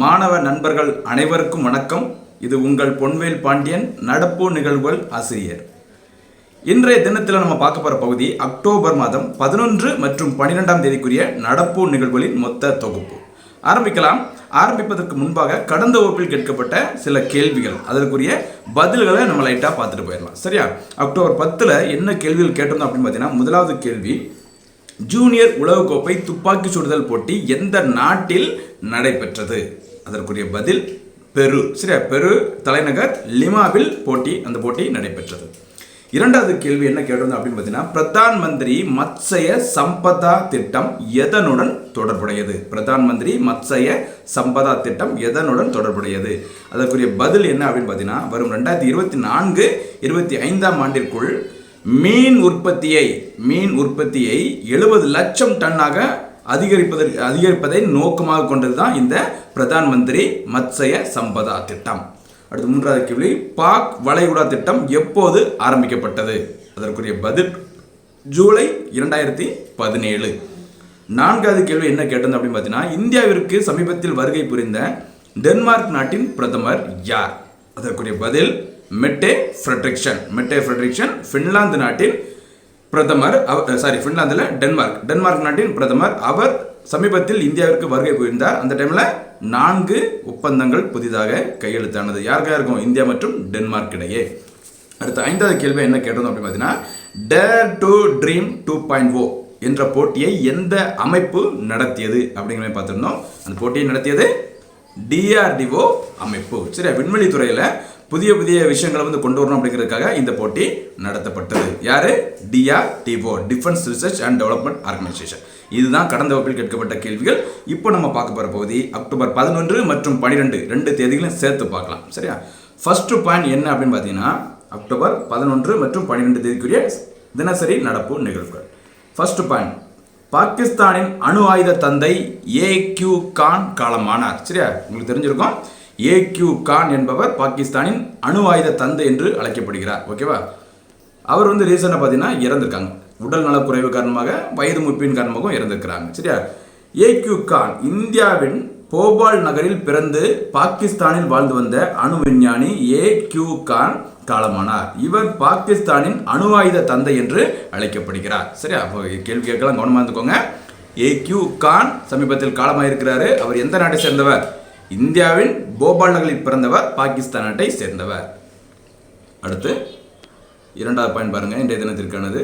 மாணவ நண்பர்கள் அனைவருக்கும் வணக்கம். இது உங்கள் பொன்வேல் பாண்டியன் நடப்பு நிகழ்வுகள் ஆசிரியர். இன்றைய தினத்தில் நம்ம பார்க்க போகிற பகுதி அக்டோபர் மாதம் பதினொன்று மற்றும் பன்னிரெண்டாம் தேதிக்குரிய நடப்பு நிகழ்வுகளின் மொத்த தொகுப்பு. ஆரம்பிக்கலாம். ஆரம்பிப்பதற்கு முன்பாக கடந்த வகுப்பில் கேட்கப்பட்ட சில கேள்விகள். அதற்குரிய பதில்களை நம்ம லைட்டாக பார்த்துட்டு போயிடலாம். சரியா? அக்டோபர் பத்தில் என்ன கேள்விகள் கேட்டிருந்தோம் அப்படின்னு பார்த்தீங்கன்னா முதலாவது கேள்வி ஜூனியர் உலகக்கோப்பை துப்பாக்கி சுடுதல் போட்டி எந்த நாட்டில் நடைபெற்றது? அதற்குரிய பதில் பெரு. சரியா? பெரு தலைநகர் லிமாவில் போட்டி அந்த போட்டி நடைபெற்றது. இரண்டாவது கேள்வி என்ன கேட்டிருந்தோம் அப்படின்னு பார்த்தீங்கன்னா பிரதான் மந்திரி மத்சய சம்பதா திட்டம் எதனுடன் தொடர்புடையது? பிரதான் மந்திரி மத்சய சம்பதா திட்டம் எதனுடன் தொடர்புடையது? அதற்குரிய பதில் என்ன அப்படின்னு பார்த்தீங்கன்னா வரும் ரெண்டாயிரத்தி இருபத்தி நான்கு இருபத்தி ஐந்தாம் ஆண்டிற்குள் மீன் உற்பத்தியை மீன் உற்பத்தியை எழுபது லட்சம் டன்னாக அதிகரிப்பதற்கு அதிகரிப்பதை நோக்கமாக கொண்டது தான் இந்த பிரதான் மந்திரி மத்சய சம்பதா திட்டம். அடுத்து மூன்றாவது கேள்வி. பாக் வளைகுடா திட்டம் எப்போது ஆரம்பிக்கப்பட்டது? அதற்குரிய பதில் ஜூலை இரண்டாயிரத்தி பதினேழு. நான்காவது கேள்வி என்ன கேட்டது அப்படின்னு பார்த்தீங்கன்னா இந்தியாவிற்கு சமீபத்தில் வருகை புரிந்த டென்மார்க் நாட்டின் பிரதமர் யார்? அதற்குரிய பதில் Mette Frederiksen Mette Frederiksen Finland நாட்டின் பிரதமர் அவர் சாரி ஃபின்லாந்தில் டென்மார்க். டென்மார்க் நாட்டின் பிரதமர் அவர் சமீபத்தில் இந்தியாவிற்கு வருகை புரிந்தார். அந்த டைமில் நான்கு ஒப்பந்தங்கள் புதிதாக கையெழுத்தானது. யாருக்காக இருக்கும் இந்தியா மற்றும் டென்மார்க் இடையே. அடுத்த ஐந்தாவது கேள்வி என்ன கேட்டோம் அப்படின்னு பார்த்தீங்கன்னா dare to dream two point O என்ற போட்டியை எந்த அமைப்பு நடத்தியது அப்படிங்கிற பார்த்துருந்தோம். அந்த போட்டியை நடத்தியது டிஆர்டிஓ அமைப்பு. சரியா? விண்வெளி துறையில் புதிய புதிய விஷயங்களை வந்து கொண்டு வரணும் அப்படிங்கிறதுக்காக இந்த போட்டி நடத்தப்பட்டது. யாரு? DRDO Defence Research and Development Organisation இதுதான் கடந்த வகுப்பில் கேட்கப்பட்ட கேள்விகள். இப்போ நம்ம பார்க்க போகிற பகுதி அக்டோபர் பதினொன்று மற்றும் பன்னிரெண்டு ரெண்டு தேதிகளையும் சேர்த்து பார்க்கலாம். சரியா? ஃபஸ்ட்டு பாயிண்ட் என்ன அப்படின்னு பார்த்தீங்கன்னா அக்டோபர் பதினொன்று மற்றும் பன்னிரெண்டு தேதிக்குரிய தினசரி நடப்பு நிகழ்வுகள். ஃபஸ்ட்டு பாயிண்ட் பாகிஸ்தானின் அணு ஆயுத தந்தை ஏ கியூ கான் காலமானார். சரியா? உங்களுக்கு தெரிஞ்சிருக்கும். ஏ கியூ கான் என்பவர் பாகிஸ்தானின் அணு ஆயுத தந்தை என்று அழைக்கப்படுகிறார். ஓகேவா அவர் வந்து ரீசனாக பார்த்தீங்கன்னா இறந்திருக்காங்க. உடல் நலக்குறைவு காரணமாக வயது முப்பின் காரணமாகவும் இறந்திருக்கிறாங்க. சரியா? ஏ கியூ கான் இந்தியாவின் போபால் நகரில் பிறந்து பாகிஸ்தானில் வாழ்ந்து வந்த அணு விஞ்ஞானி ஏ கியூ கான் காலமானார். இவர் பாகிஸ்தானின் அணு ஆயுத தந்தை என்று அழைக்கப்படுகிறார். சரியா? அப்போ கேள்வி கேட்கலாம் கவனமாக இருந்துக்கோங்க. ஏ கியூ கான் சமீபத்தில் காலமாயிருக்கிறாரு. அவர் எந்த நாட்டை சேர்ந்தவர்? இந்தியாவின் போபால் நகரில் பிறந்தவர் பாகிஸ்தான் நாட்டை சேர்ந்தவர். அடுத்து இரண்டாவது பாயிண்ட் பாருங்க. இன்றைய தினத்திற்கானது.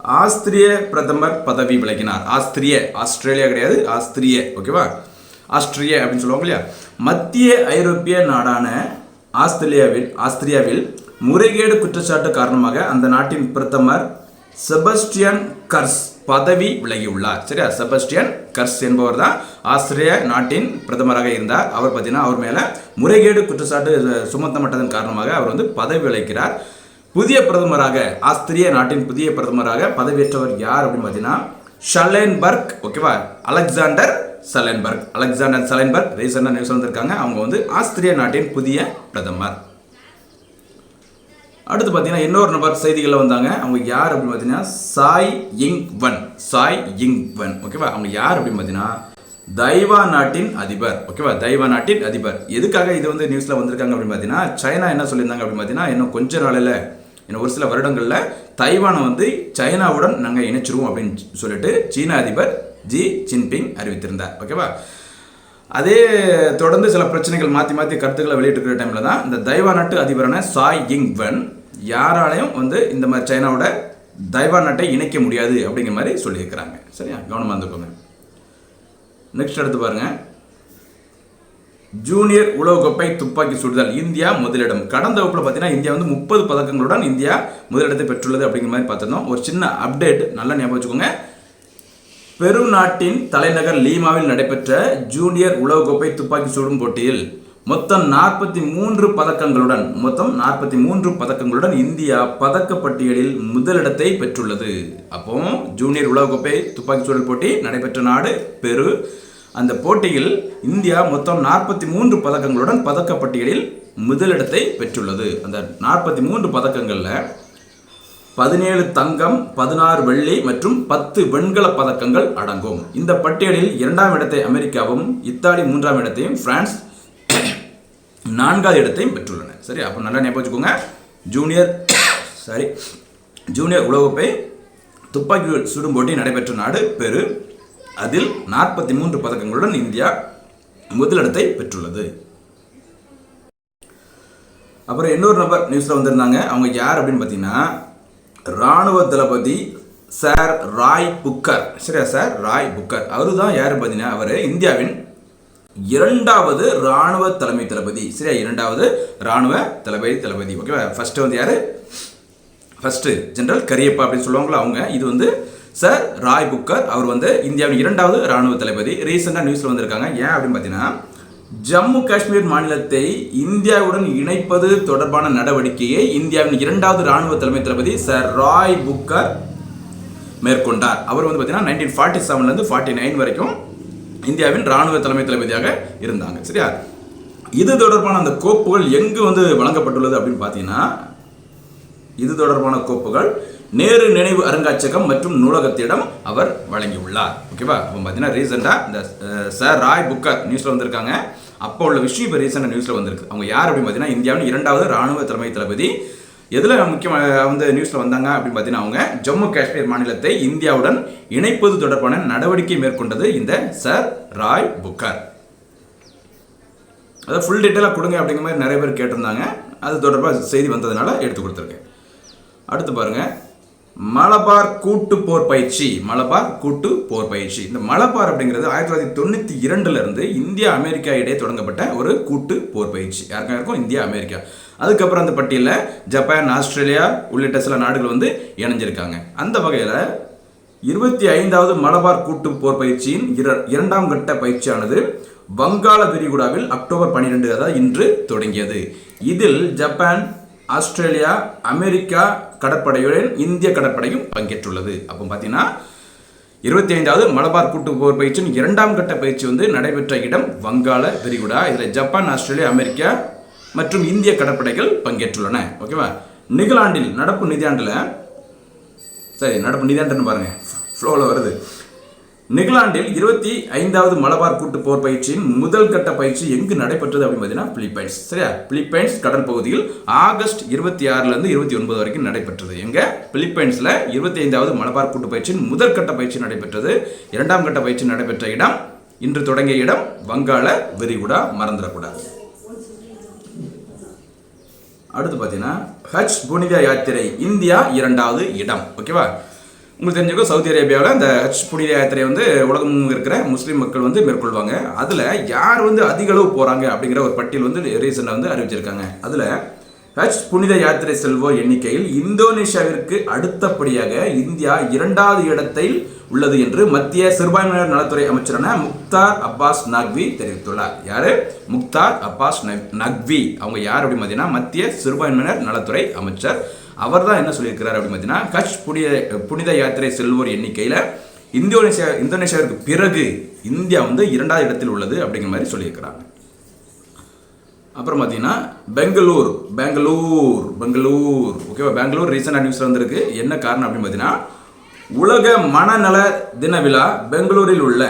ஆஸ்திரிய பிரதமர் பதவி விலகினார். ஆஸ்திரிய ஆஸ்திரேலியா கிடையாது ஆஸ்திரிய ஓகேவா? ஆஸ்திரிய அப்படின்னு சொல்லுவாங்க இல்லையா? மத்திய ஐரோப்பிய நாடான ஆஸ்திரேலியாவில் ஆஸ்திரியாவில் முறைகேடு குற்றச்சாட்டு காரணமாக அந்த நாட்டின் பிரதமர் செபஸ்டியன் கர்ஸ் பதவி விலகியுள்ளார். சரியா? செபஸ்டியன் கர்ஸ் என்பவர் தான் ஆஸ்திரிய நாட்டின் பிரதமராக இருந்தார். அவர் பார்த்தீங்கன்னா அவர் மேலே முறைகேடு குற்றச்சாட்டு சுமத்தப்பட்டதன் காரணமாக அவர் வந்து பதவி விலகிறார். புதிய பிரதமராக ஆஸ்திரிய நாட்டின் புதிய பிரதமராக பதவியேற்றவர் யார் அப்படின்னு பார்த்தீங்கன்னா ஷலென்பர்க் ஓகேவா அலெக்சாண்டர் சலென்பர்க் அலெக்சாண்டர் சலென்பர்க் ரீசெண்டாக நியூஸ் வந்திருக்காங்க? அவங்க வந்து ஆஸ்திரிய நாட்டின் புதிய பிரதமர். அடுத்து பார்த்தீங்கன்னா இன்னொரு நபர் செய்திகளில் வந்தாங்க. அவங்க யார் அப்படின்னு பார்த்தீங்கன்னா சாய் இங் வன் சாய் இங் வன் ஓகேவா அவங்க யார் அப்படின்னு பார்த்தீங்கன்னா தைவா நாட்டின் அதிபர் ஓகேவா தைவா நாட்டின் அதிபர். எதுக்காக இது வந்து நியூஸில் வந்திருக்காங்க அப்படின்னு பார்த்தீங்கன்னா சைனா என்ன சொல்லியிருந்தாங்க அப்படின்னு பார்த்தீங்கன்னா இன்னும் கொஞ்ச நாளில் இன்னும் ஒரு சில வருடங்களில் தைவானை வந்து சைனாவுடன் நாங்கள் இணைச்சிருவோம் அப்படின்னு சொல்லிட்டு சீன அதிபர் ஜி ஜின்பிங் அறிவித்திருந்தார். ஓகேவா? அதே தொடர்ந்து சில பிரச்சனைகள் மாற்றி மாற்றி கருத்துக்களை வெளியிட்டிருக்கிற டைமில் தான் இந்த தைவா நாட்டு அதிபரான சாய் இங் வென் யாராலையும் வந்து இந்த மாதிரி சைனாவோட தைவா நாட்டை இணைக்க முடியாது அப்படிங்கிற மாதிரி சொல்லியிருக்கிறாங்க. சரியா? கவனமாக இருந்துக்கோங்க. நெக்ஸ்ட் எடுத்து பாருங்கள் ஜூனியர் உலகக்கோப்பை துப்பாக்கி சுடுதல் இந்தியா முதலிடம். கடந்த வகுப்பில் பார்த்தீங்கன்னா இந்தியா வந்து முப்பது பதக்கங்களுடன் இந்தியா முதலிடத்தை பெற்றுள்ளது அப்படிங்கிற மாதிரி பார்த்துருந்தோம். ஒரு சின்ன அப்டேட் நல்லா ஞாபகம் வச்சுக்கோங்க. பெரு நாட்டின் தலைநகர் லீமாவில் நடைபெற்ற ஜூனியர் உலகக்கோப்பை துப்பாக்கி சுடும் போட்டியில் மொத்தம் நாற்பத்தி மூன்று பதக்கங்களுடன் மொத்தம் நாற்பத்தி மூன்று பதக்கங்களுடன் இந்தியா பதக்கப்பட்டியலில் முதலிடத்தை பெற்றுள்ளது. அப்போ ஜூனியர் உலகக்கோப்பை துப்பாக்கி சுடல் போட்டி நடைபெற்ற நாடு பெரு அந்த போட்டியில் இந்தியா மொத்தம் நாற்பத்தி மூன்று பதக்கங்களுடன் பதக்கப்பட்டியலில் முதலிடத்தை பெற்றுள்ளது. அந்த நாற்பத்தி மூன்று பதக்கங்களில் பதினேழு தங்கம் பதினாறு வெள்ளி மற்றும் பத்து வெண்கல பதக்கங்கள் அடங்கும். இந்த பட்டியலில் இரண்டாம் இடத்தை அமெரிக்காவும் இத்தாலி மூன்றாம் இடத்தையும் பிரான்ஸ் நான்காவது இடத்தையும் பெற்றுள்ளன. சரி அப்போ நல்லா ஞாபகம் வச்சுக்கோங்க. ஜூனியர் சாரி ஜூனியர் உலகப்பை துப்பாக்கி சுடும் போட்டி நடைபெற்ற நாடு பெரு. அதில் நாற்பத்தி மூன்று பதக்கங்களுடன் இந்தியா முதலிடத்தை பெற்றுள்ளது. அப்புறம் இன்னொரு நபர் நியூஸில் வந்திருந்தாங்க. அவங்க யார் அப்படின்னு பார்த்தீங்கன்னா ராணுவ தளபதி சார் ராய் புக்கர். சரியா சார்? Roy Bucher. அவரு தான் யார் பார்த்தீங்கன்னா அவர் இந்தியாவின் இரண்டாவது ராணுவ தலைமை தளபதி. சரியா இரண்டாவது ராணுவ தளபதி தளபதி. ஓகேவா ஃபர்ஸ்ட் வந்து யார்? ஃபர்ஸ்ட் ஜென்ரல் கரியப்பா அப்படின்னு சொல்லுவாங்களோ அவங்க. இது வந்து சார் ராய் புக்கர் அவர் வந்து இந்தியாவின் இரண்டாவது ராணுவ தளபதி. ரீசெண்டாக நியூஸில் வந்திருக்காங்க. ஏன் அப்படின்னு பார்த்தீங்கன்னா ஜம்மு காஷ்மீர் மாநிலத்தை இந்தியாவுடன் இணைப்பது தொடர்பான நடவடிக்கையை இந்தியாவின் இரண்டாவது ராணுவ தலைமை தளபதி சார் ராய் புக்கர் மேற்கொண்டார். அவர் வந்து பார்த்தீங்கன்னா நைன்டீன் ஃபார்ட்டி செவன்லேருந்து ஃபார்ட்டி நைன் வரைக்கும் இந்தியாவின் ராணுவ தலைமை தளபதியாக இருந்தாங்க. சரியா? இது தொடர்பான அந்த கோப்புகள் எங்கு வந்து வழங்கப்பட்டுள்ளது அப்படின்னு பார்த்தீங்கன்னா இது தொடர்பான கோப்புகள் நேரு நினைவு அருங்காட்சியகம் மற்றும் நூலகத்திடம் அவர் வழங்கியுள்ளார். ஓகேவா அப்போ பார்த்தீங்கன்னா ரீசெண்டாக இந்த சார் ராய் புக்கர் நியூஸில் வந்திருக்காங்க. அப்போ உள்ள விஷயம் இப்போ ரீசெண்டாக நியூஸில் வந்திருக்கு. அவங்க யார் அப்படின்னு பார்த்தீங்கன்னா இந்தியாவின் இரண்டாவது ராணுவ தலைமை தளபதி. எதில் முக்கியமாக வந்து நியூஸில் வந்தாங்க அப்படின்னு பார்த்தீங்கன்னா அவங்க ஜம்மு காஷ்மீர் மாநிலத்தை இந்தியாவுடன் இணைப்பது தொடர்பான நடவடிக்கை மேற்கொண்டது இந்த சார் ராய் புக்கர். அதை ஃபுல் டீட்டெயிலாக கொடுங்க அப்படிங்கிற மாதிரி நிறைய பேர் கேட்டிருந்தாங்க. அது தொடர்பாக செய்தி வந்ததுனால எடுத்து கொடுத்துருக்கேன். அடுத்து பாருங்கள் மலபார் கூட்டு போர் பயிற்சி. மலபார் கூட்டு போர் பயிற்சி. இந்த மலபார் அப்படிங்கிறது ஆயிரத்தி தொள்ளாயிரத்தி தொண்ணூற்றி இரண்டுல இருந்து இந்தியா அமெரிக்கா இடையே தொடங்கப்பட்ட ஒரு கூட்டு போர் பயிற்சி. யாருக்கா இருக்கும்? India America. அதுக்கப்புறம் அந்த பட்டியலில் ஜப்பான் ஆஸ்திரேலியா உள்ளிட்ட சில நாடுகள் வந்து இணைஞ்சிருக்காங்க. அந்த வகையில் இருபத்தி ஐந்தாவது மலபார் கூட்டு போர் பயிற்சியின் இர- இரண்டாம் கட்ட பயிற்சியானது வங்காள விரிகுடாவில் அக்டோபர் 12 அதாவது இன்று தொடங்கியது. இதில் ஜப்பான் ஆஸ்திரேலியா அமெரிக்கா கடற்படையுடன் இந்திய கடற்படையும் பங்கேற்றுள்ளது. அப்போ பார்த்தீங்கன்னா இருபத்தி ஐந்தாவது மலபார் கூட்டு போர் பயிற்சியின் இரண்டாம் கட்ட பயிற்சி வந்து நடைபெற்ற இடம் வங்காள விரிகுடா. இதில் ஜப்பான் ஆஸ்திரேலியா அமெரிக்கா மற்றும் இந்திய கடற்படைகள் பங்கேற்றுள்ளன. ஓகேவா? நிகழாண்டில் நடப்பு நிதியாண்டில் சரி நடப்பு நிதியாண்டுன்னு பாருங்கள் ஃப்ளோவில் வருது. நிகழாண்டில் இருபத்தி ஐந்தாவது மலபார் கூட்டு போர் பயிற்சியின் முதல் கட்ட பயிற்சி எங்கு நடைபெற்றது அப்படின்னு பார்த்தீங்கன்னா பிலிப்பைன்ஸ். சரியா? பிலிப்பைன்ஸ் கடல் பகுதியில் ஆகஸ்ட் இருபத்தி ஆறுலேருந்து இருபத்தி ஒன்பது வரைக்கும் நடைபெற்றது. எங்க? பிலிப்பைன்ஸில் இருபத்தி ஐந்தாவது மலபார் கூட்டு பயிற்சியின் முதல் கட்ட பயிற்சி நடைபெற்றது. இரண்டாம் கட்ட பயிற்சி நடைபெற்ற இடம் இன்று தொடங்கிய இடம் வங்காள விரிகுடா மறந்துடக்கூடாது. அடுத்து பார்த்தீங்கன்னா ஹஜ் புனித யாத்திரை இந்தியா இரண்டாவது இடம். ஓகேவா? உங்களுக்கு தெரிஞ்சுக்கோ சவுதி அரேபியாவில் அந்த ஹஜ் புனித யாத்திரை வந்து உலகம் இருக்கிற முஸ்லீம் மக்கள் வந்து மேற்கொள்வாங்க. அதில் யார் வந்து அதிக அளவு போகிறாங்க அப்படிங்கிற ஒரு பட்டியல் வந்து ரீசெண்டாக வந்து அறிவிச்சிருக்காங்க. அதில் ஹஜ் புனித யாத்திரை செல்வோர் எண்ணிக்கையில் இந்தோனேஷியாவிற்கு அடுத்தபடியாக இந்தியா இரண்டாவது இடத்தில் உள்ளது என்று மத்திய சிறுபான்மையினர் நலத்துறை அமைச்சரான முக்தார் அப்பாஸ் நக்வி தெரிவித்துள்ளார். யாரு? முக்தார் அப்பாஸ் நக்வி. அவங்க யார் அப்படின்னு பார்த்தீங்கன்னா மத்திய சிறுபான்மையினர் நலத்துறை அமைச்சர் அவர் தான் என்ன சொல்லியிருக்கிறார் அப்படின்னு பார்த்தீங்கன்னா கட்ச் புனித புனித யாத்திரை செல்வோர் எண்ணிக்கையில் இந்தோனேஷியா இந்தோனேஷியாவிற்கு பிறகு இந்தியா வந்து இரண்டாவது இடத்தில் உள்ளது அப்படிங்கிற மாதிரி சொல்லியிருக்கிறாங்க. அப்புறம் பார்த்தீங்கன்னா பெங்களூர் பெங்களூர் பெங்களூர். ஓகேவா பெங்களூர் ரீசெண்டாக நியூஸில் வந்திருக்கு. என்ன காரணம் அப்படின்னு பார்த்தீங்கன்னா உலக மனநல தின விழா பெங்களூரில் உள்ள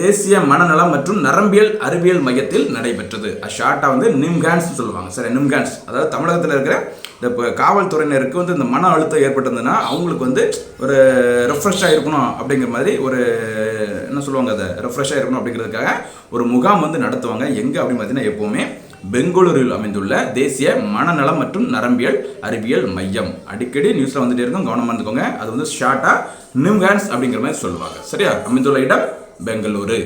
தேசிய மனநலம் மற்றும் நரம்பியல் அறிவியல் மையத்தில் நடைபெற்றது. ஷார்ட்டாக வந்து நிம்கான்ஸ் சொல்லுவாங்க. சரி நிம்கான்ஸ் அதாவது தமிழகத்தில் இருக்கிற இந்த இப்போ காவல்துறையினருக்கு வந்து இந்த மன அழுத்தம் ஏற்பட்டிருந்ததுன்னா அவங்களுக்கு வந்து ஒரு ரெஃப்ரெஷ்ஷாக இருக்கணும் அப்படிங்கிற மாதிரி ஒரு என்ன சொல்லுவாங்க அதை ரெஃப்ரெஷ்ஷாக இருக்கணும் அப்படிங்கிறதுக்காக ஒரு முகாம் வந்து நடத்துவாங்க. எங்கே அப்படின்னு பார்த்தீங்கன்னா எப்போவுமே பெங்களூரில் அமைந்துள்ள தேசிய மனநலம் மற்றும் நரம்பியல் அறிவியல் மையம். அடிக்கடி நியூஸில் வந்துட்டே இருக்கும். கவனமாக இருந்துக்கோங்க. அது வந்து ஷார்ட்டாக நிம்கான்ஸ் அப்படிங்கிற மாதிரி சொல்லுவாங்க. சரியா? அமைந்துள்ள இடம் பெங்களூரு.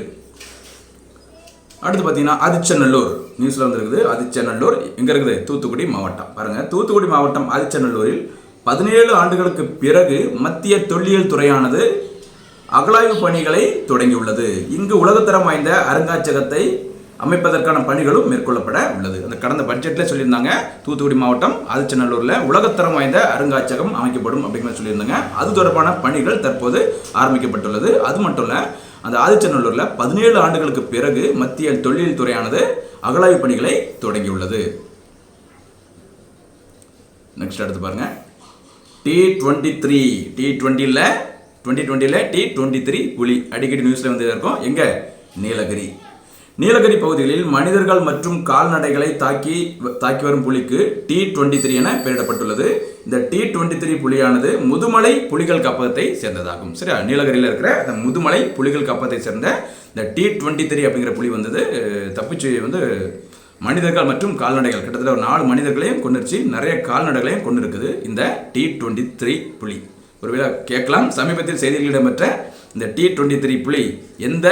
அடுத்து பார்த்தீங்கன்னா அதிச்சநல்லூர் நியூஸில் வந்துருக்குது ஆதிச்சநல்லூர் எங்கே இருக்குது. தூத்துக்குடி மாவட்டம். பாருங்கள் தூத்துக்குடி மாவட்டம் ஆதிச்சநல்லூரில் பதினேழு ஆண்டுகளுக்கு பிறகு மத்திய தொல்லியல் துறையானது அகழாய்வு பணிகளை தொடங்கியுள்ளது. இங்கு உலகத்தரம் வாய்ந்த அருங்காட்சியகத்தை அமைப்பதற்கான பணிகளும் மேற்கொள்ளப்பட உள்ளது. அந்த கடந்த பட்ஜெட்டில் சொல்லியிருந்தாங்க தூத்துக்குடி மாவட்டம் அதிச்சநல்லூரில் உலகத்தரம் வாய்ந்த அருங்காட்சியகம் அமைக்கப்படும் அப்படிங்கிற சொல்லியிருந்தாங்க. அது தொடர்பான பணிகள் தற்போது ஆரம்பிக்கப்பட்டுள்ளது. அது மட்டும் இல்லை அந்த ஆதிச்சநல்லூரில் பதினேழு ஆண்டுகளுக்கு பிறகு மத்திய தொழில் துறையானது அகழாய்வு பணிகளை தொடங்கியுள்ளது. நெக்ஸ்ட் அடுத்து பாருங்க. டி டுவெண்ட்டி த்ரீ டி டுவெண்ட்டியில் டுவெண்ட்டி டுவெண்ட்டியில் டி டுவெண்ட்டி த்ரீ புலி. அடிக்கடி நியூஸில் வந்து இருக்கும். எங்கே? நீலகிரி. நீலகிரி பகுதிகளில் மனிதர்கள் மற்றும் கால்நடைகளை தாக்கி தாக்கி வரும் புலிக்கு டி டுவெண்ட்டி த்ரீ என பெயரிடப்பட்டுள்ளது. இந்த டி டுவெண்ட்டி த்ரீ புலியானது முதுமலை புலிகள் காப்பகத்தை சேர்ந்ததாகும். சரியா? நீலகிரியில் இருக்கிற அந்த முதுமலை புலிகள் காப்பகத்தை சேர்ந்த இந்த டி டுவெண்ட்டி த்ரீ அப்படிங்கிற புலி வந்தது தப்பிச்சு வந்து மனிதர்கள் மற்றும் கால்நடைகள். கிட்டத்தட்ட ஒரு நாலு மனிதர்களையும் கொண்டுருச்சு நிறைய கால்நடைகளையும் கொண்டு இருக்குது இந்த டி டுவெண்ட்டி த்ரீ புலி. ஒருவேளை கேட்கலாம். சமீபத்தில் செய்திகளில் இடம்பெற்ற இந்த டி டுவெண்ட்டி த்ரீ புலி எந்த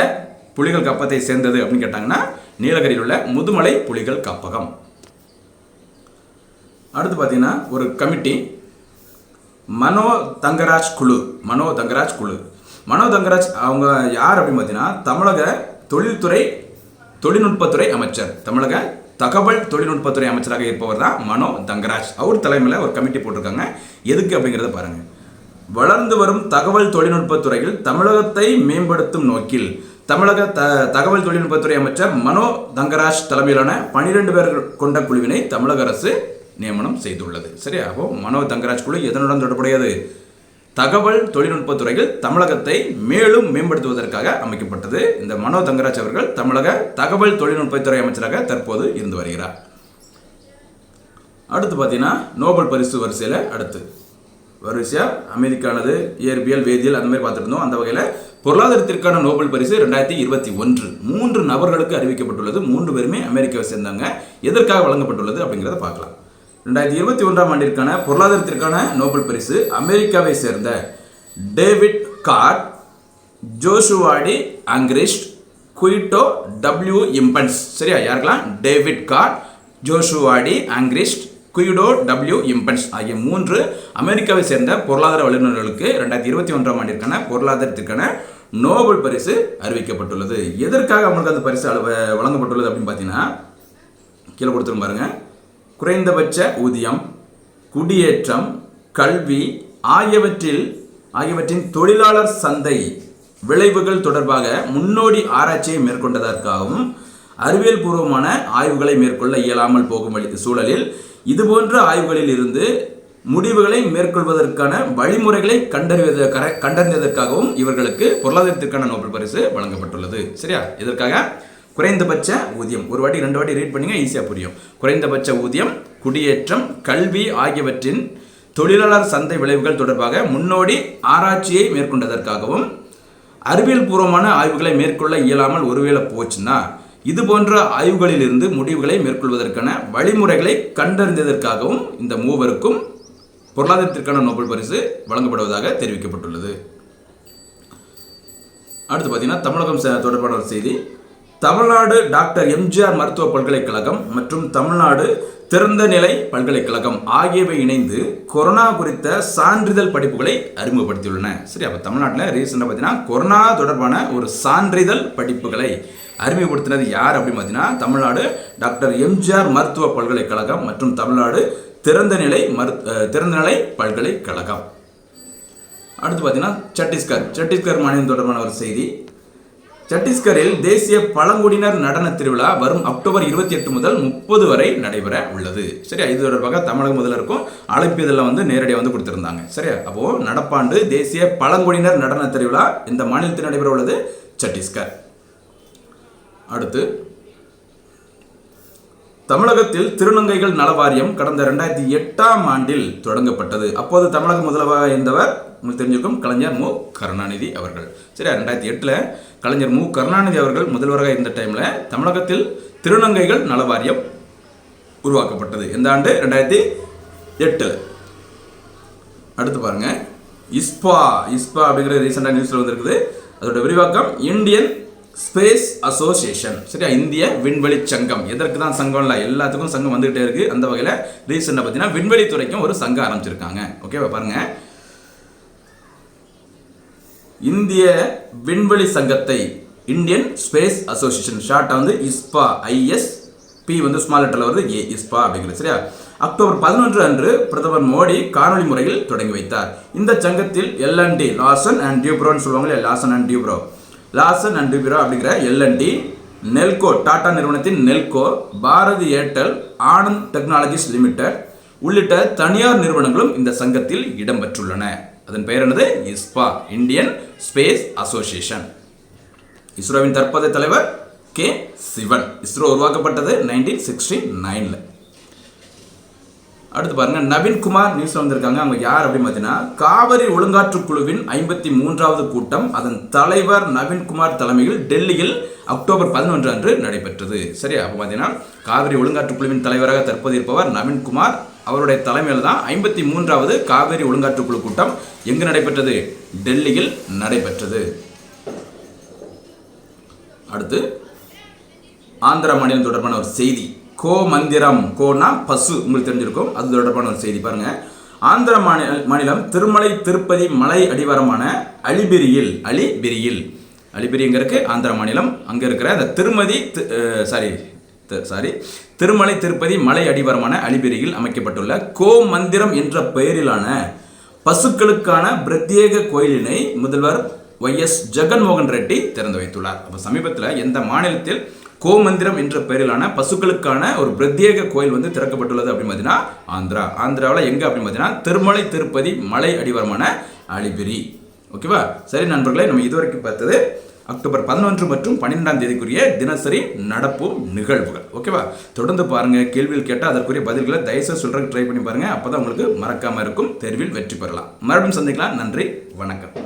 புலிகள் காப்பகத்தை சேர்ந்தது அப்படின்னு கேட்டாங்கன்னா நீலகிரியில் உள்ள முதுமலை புலிகள் காப்பகம். அடுத்து பார்த்தீங்கன்னா ஒரு கமிட்டி மனோ தங்கராஜ் குழு மனோ தங்கராஜ் குழு. மனோ தங்கராஜ் அவங்க யார் அப்படின்னு பார்த்தீங்கன்னா தமிழக தொழில்துறை தொழில்நுட்பத்துறை அமைச்சர். தமிழக தகவல் தொழில்நுட்பத்துறை அமைச்சராக இருப்பவர் தான் மனோ தங்கராஜ். அவர் தலைமையில் ஒரு கமிட்டி போட்டிருக்காங்க. எதுக்கு அப்படிங்கிறத பாருங்க. வளர்ந்து வரும் தகவல் தொழில்நுட்பத்துறையில் தமிழகத்தை மேம்படுத்தும் நோக்கில் தமிழக த தகவல் தொழில்நுட்பத்துறை அமைச்சர் மனோ தங்கராஜ் தலைமையிலான பனிரெண்டு பேர் கொண்ட குழுவினை தமிழக அரசு நியமனம் செய்துள்ளது. சரி அப்போ மனோ தங்கராஜ் குழு எதனுடன் தொடர்புடையது? தகவல் தொழில்நுட்பத்துறையில் தமிழகத்தை மேலும் மேம்படுத்துவதற்காக அமைக்கப்பட்டது. இந்த மனோ தங்கராஜ் அவர்கள் தமிழக தகவல் தொழில்நுட்பத்துறை அமைச்சராக தற்போது இருந்து வருகிறார். அடுத்து பார்த்தீங்கன்னா நோபல் பரிசு வரிசையில் அடுத்து. வரிசையாக அமெரிக்கானது இயற்பியல் வேதியியல் அந்த மாதிரி பார்த்துட்டு இருந்தோம் அந்த வகையில் பொருளாதாரத்திற்கான நோபல் பரிசு ரெண்டாயிரத்தி இருபத்தி ஒன்று. மூன்று நபர்களுக்கு அறிவிக்கப்பட்டுள்ளது. மூன்று பேருமே அமெரிக்காவை சேர்ந்தாங்க எதற்காக வழங்கப்பட்டுள்ளது அப்படிங்கிறத பார்க்கலாம். ரெண்டாயிரத்தி இருபத்தி ஒன்றாம் ஆண்டிற்கான பொருளாதாரத்திற்கான நோபல் பரிசு அமெரிக்காவை சேர்ந்த David Card Joshua D Angrist Guido W Imbens. சரியா யாருக்கெல்லாம்? David Card Joshua D Angrist Guido W Imbens ஆகிய மூன்று அமெரிக்காவை சேர்ந்த பொருளாதார வல்லுநர்களுக்கு ரெண்டாயிரத்தி இருபத்தி ஒன்றாம் ஆண்டிற்கான பொருளாதாரத்திற்கான நோபல் பரிசு அறிவிக்கப்பட்டுள்ளது. எதற்காக அவங்களுக்கு அந்த பரிசு அளவு- வழங்கப்பட்டுள்ளது அப்படின்னு பார்த்தீங்கன்னா கீழே கொடுத்துரும் பாருங்கள் குறைந்தபட்ச ஊதியம் குடியேற்றம் கல்வி ஆகியவற்றில் ஆகியவற்றின் தொழிலாளர் சந்தை விளைவுகள் தொடர்பாக முன்னோடி ஆராய்ச்சியை மேற்கொண்டதற்காகவும் அறிவியல் பூர்வமான ஆய்வுகளை மேற்கொள்ள இயலாமல் போகும் சூழலில் இதுபோன்ற ஆய்வுகளில் இருந்து முடிவுகளை மேற்கொள்வதற்கான வழிமுறைகளை கண்டறிவதற்காக கண்டறிந்ததற்காகவும் இவர்களுக்கு பொருளாதாரத்திற்கான நோபல் பரிசு வழங்கப்பட்டுள்ளது. சரியா? இதற்காக குறைந்தபட்ச ஊதியம். ஒரு வாட்டி ரெண்டு வாட்டி ரீட் பண்ணிங்க ஈஸியாக புரியும். குறைந்தபட்ச ஊதியம் குடியேற்றம் கல்வி ஆகியவற்றின் தொழிலாளர் சந்தை விளைவுகள் தொடர்பாக முன்னோடி ஆராய்ச்சியை மேற்கொண்டதற்காகவும் அறிவியல் பூர்வமான ஆய்வுகளை மேற்கொள்ள இயலாமல் ஒருவேளை போச்சுன்னா இது போன்ற ஆய்வுகளிலிருந்து முடிவுகளை மேற்கொள்வதற்கான வழிமுறைகளை கண்டறிந்ததற்காகவும் இந்த மூவருக்கும் பொருளாதாரத்திற்கான நோபல் பரிசு வழங்கப்படுவதாக தெரிவிக்கப்பட்டுள்ளது. அடுத்து பார்த்தீங்கன்னா தமிழகம் தொடர்பான ஒரு செய்தி. தமிழ்நாடு டாக்டர் எம்ஜிஆர் மருத்துவ பல்கலைக்கழகம் மற்றும் தமிழ்நாடு திறந்த நிலை பல்கலைக்கழகம் ஆகியவை இணைந்து கொரோனா குறித்த சான்றிதழ் படிப்புகளை அறிமுகப்படுத்தியுள்ளன. சரி அப்போ தமிழ்நாட்டில் ரீசெண்டாக பார்த்தீங்கன்னா கொரோனா தொடர்பான ஒரு சான்றிதழ் படிப்புகளை அறிமுகப்படுத்தினது யார் அப்படின்னு பார்த்தீங்கன்னா தமிழ்நாடு டாக்டர் எம்ஜிஆர் மருத்துவ பல்கலைக்கழகம் மற்றும் தமிழ்நாடு திறந்த நிலை மரு திறந்தநிலை திறந்த நிலை பல்கலைக்கழகம். அடுத்து பார்த்தீங்கன்னா சத்தீஸ்கர் சத்தீஸ்கர் மாநிலம் தொடர்பான ஒரு செய்தி. சத்தீஸ்கரில் தேசிய பழங்குடியினர் நடன திருவிழா வரும் அக்டோபர் இருபத்தி எட்டு முதல் முப்பது வரை நடைபெற உள்ளது. சரியா? இது தொடர்பாக தமிழக முதல்வருக்கும் அழைப்பு இதெல்லாம் வந்து நேரடியாக வந்து கொடுத்திருந்தாங்க. சரியா? அப்போ நடப்பாண்டு தேசிய பழங்குடியினர் நடன திருவிழா இந்த மாநிலத்தில் நடைபெற உள்ளது சத்தீஸ்கர். அடுத்து தமிழகத்தில் திருநங்கைகள் நலவாரியம் கடந்த ரெண்டாயிரத்தி எட்டாம் ஆண்டில் தொடங்கப்பட்டது. அப்போது தமிழக முதல்வராக இருந்தவர் உங்களுக்கு தெரிஞ்சிருக்கும் கலைஞர் மு. கருணாநிதி அவர்கள். சரி ரெண்டாயிரத்தி எட்டில் கலைஞர் மு. கருணாநிதி அவர்கள் முதல்வராக இருந்த டைமில் தமிழகத்தில் திருநங்கைகள் நலவாரியம் உருவாக்கப்பட்டது. எந்த ஆண்டு? ரெண்டாயிரத்தி எட்டில். அடுத்து பாருங்கள் இஸ்பா இஸ்பா அப்படிங்கிற ரீசெண்டாக நியூஸில் வந்திருக்குது. அதோட விரிவாக்கம் இந்தியன் ஸ்பேஸ் அசோசியேஷன் சரியா? இந்திய விண்வெளி சங்கம். எதற்கு தான் சங்கம் இல்லை? எல்லாத்துக்கும் சங்கம் வந்துகிட்டே இருக்கு. அந்த வகையில் ரீசெண்டாக பார்த்தீங்கன்னா விண்வெளி துறைக்கும் ஒரு சங்கம் ஆரம்பிச்சிருக்காங்க. ஓகேவா பாருங்க. இந்திய விண்வெளி சங்கத்தை இந்தியன் ஸ்பேஸ் அசோசியேஷன் ஷார்ட்டாக வந்து இஸ்பா ஐஎஸ் பி வந்து ஸ்மால் லெட்டரில் வருது. ஏ இஸ்பா அப்படிங்கிறது. சரியா? அக்டோபர் பதினொன்று அன்று பிரதமர் மோடி காணொலி முறையில் தொடங்கி வைத்தார். இந்த சங்கத்தில் எல்என்டி லாசன் அண்ட் டியூப்ரோன்னு சொல்லுவாங்களே Larsen and Toubro Larsen and Toubro அப்படிங்கிற L and T Nelco Tata நிறுவனத்தின் Nelco Bharti Airtel Ananth Technologies Limited உள்ளிட்ட தனியார் நிறுவனங்களும் இந்த சங்கத்தில் இடம்பெற்றுள்ளன அதன் பெயர் என்னது? இஸ்பா இந்தியன் ஸ்பேஸ் அசோசியேஷன் இஸ்ரோவின் தற்போதைய தலைவர் கே சிவன். இஸ்ரோ உருவாக்கப்பட்டது நைன்டீன் சிக்ஸ்டி நைனில் அடுத்து பாருங்க நவீன்குமார் நியூஸ் வந்திருக்காங்க. அவங்க யார் அப்படின்னு பார்த்தீங்கன்னா காவிரி ஒழுங்காற்று குழுவின் ஐம்பத்தி மூன்றாவது கூட்டம் அதன் தலைவர் நவீன்குமார் தலைமையில் டெல்லியில் அக்டோபர் பதினொன்று அன்று நடைபெற்றது. சரியா? அப்போ பார்த்தீங்கன்னா காவிரி ஒழுங்காற்று குழுவின் தலைவராக தற்போது இருப்பவர் நவீன்குமார் அவருடைய தலைமையில் தான் ஐம்பத்தி மூன்றாவது காவிரி ஒழுங்காற்று குழு கூட்டம் எங்கு நடைபெற்றது? டெல்லியில் நடைபெற்றது. அடுத்து ஆந்திர மாநிலம் தொடர்பான ஒரு செய்தி. கோ மந்திரம் கோனா பசு உங்களுக்கு தெரிஞ்சிருக்கும். அது தொடர்பான ஒரு செய்தி பாருங்க. ஆந்திர மாநில மாநிலம் திருமலை திருப்பதி மலை அடிவாரமான அலிபிரியில் அலிபிரியில். அலிபிரி இருக்கு? ஆந்திர மாநிலம். அங்க இருக்கிற அந்த திருமதி சாரி சாரி திருமலை திருப்பதி மலை அடிவாரமான அலிபிரியில் அமைக்கப்பட்டுள்ள கோ மந்திரம் என்ற பெயரிலான பசுக்களுக்கான பிரத்யேக கோயிலினை முதல்வர் ஒய் எஸ் ஜெகன்மோகன் ரெட்டி திறந்து வைத்துள்ளார். அப்போ சமீபத்தில் எந்த மாநிலத்தில் கோமந்திரம் என்ற பெயரிலான பசுக்களுக்கான ஒரு பிரத்யேக கோயில் வந்து திறக்கப்பட்டுள்ளது அப்படின்னு பார்த்தீங்கன்னா ஆந்திரா. ஆந்திராவில் எங்கே அப்படின்னு பார்த்தீங்கன்னா திருமலை திருப்பதி மலை அடிவாரமான அலிபிரி. ஓகேவா? சரி நண்பர்களே நம்ம இதுவரைக்கும் பார்த்தது அக்டோபர் பதினொன்று மற்றும் பன்னிரெண்டாம் தேதிக்குரிய தினசரி நடப்பு நிகழ்வுகள். ஓகேவா? தொடர்ந்து பாருங்கள் கேள்வியில் கேட்டால் அதற்குரிய பதில்களை தயவுசெய்து சொல்கிறதுக்கு ட்ரை பண்ணி பாருங்கள் அப்போ தான் உங்களுக்கு மறக்காமல் இருக்கும் தேர்வில் வெற்றி பெறலாம். மறுபடியும் சந்திக்கலாம். நன்றி வணக்கம்.